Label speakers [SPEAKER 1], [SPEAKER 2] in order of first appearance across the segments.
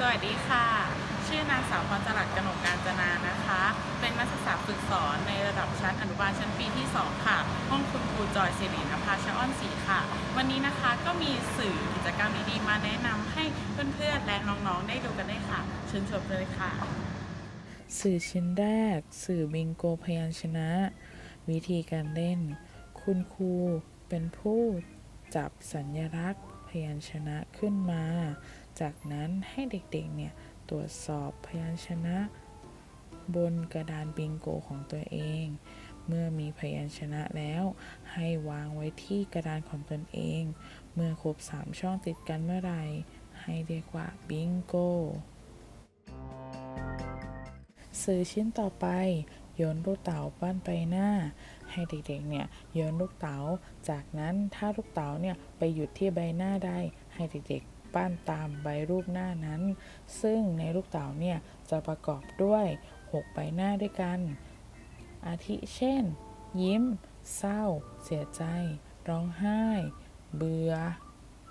[SPEAKER 1] สวัสดีค่ะ ชื่อนางสาวพรจรัสกนกการจนานะคะ เป็นนักศึกษาฝึกสอนในระดับชั้นอนุบาลชั้นปีที่ 2 ค่ะ ห้องคุณครูจอยสิรินภาชอ้อนศรีค่ะ วันนี้นะคะก็มีสื่อกิจกรรมดีๆมาแนะนำให้เพื่อนๆและน้องๆได้ดูกันได้ค่ะ เชิญชมเลยค่ะ
[SPEAKER 2] สื่อชิ้นแรก สื่อบิงโกพยัญชนะ วิธีการเล่น คุณครูเป็นผู้จับสัญลักษณ์ ยัญชนะขึ้นมา จากนั้นให้เด็กๆเนี่ยตรวจสอบพยัญชนะ บนกระดานบิงโกของตัวเอง เมื่อมีพยัญชนะแล้ว ให้วางไว้ที่กระดานของตนเอง เมื่อครบสามช่องติดกันเมื่อไหร่ให้เรียกว่าบิงโกสื่อชิ้นต่อไป โยนลูกเต๋าปั้นไปหน้า ให้เด็กๆเนี่ยโยนลูกเต๋าจากนั้นถ้าลูกเต๋าเนี่ยไปหยุดที่ใบหน้าใดให้เด็กๆปั้นตามใบรูปหน้านั้น ซึ่งในลูกเต๋าเนี่ยจะประกอบด้วย 6 ใบหน้าด้วยกัน อาทิเช่น ยิ้ม เศร้า เสียใจ ร้องไห้ เบื่อ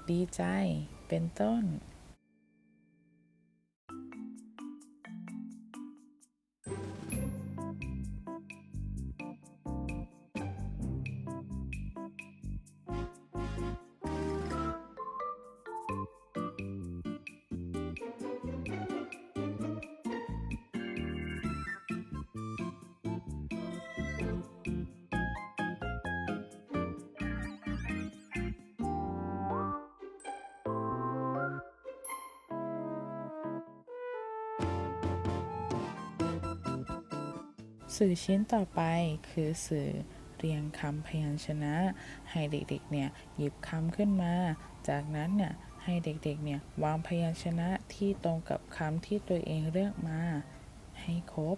[SPEAKER 2] ดีใจ เป็นต้น สื่อชิ้นต่อไปคือสื่อเรียงคำพยัญชนะ ให้เด็กๆเนี่ยหยิบคำขึ้นมา จากนั้นเนี่ยให้เด็กๆเนี่ยวางพยัญชนะที่ตรงกับคำที่ตัวเองเลือกมา ให้ครบ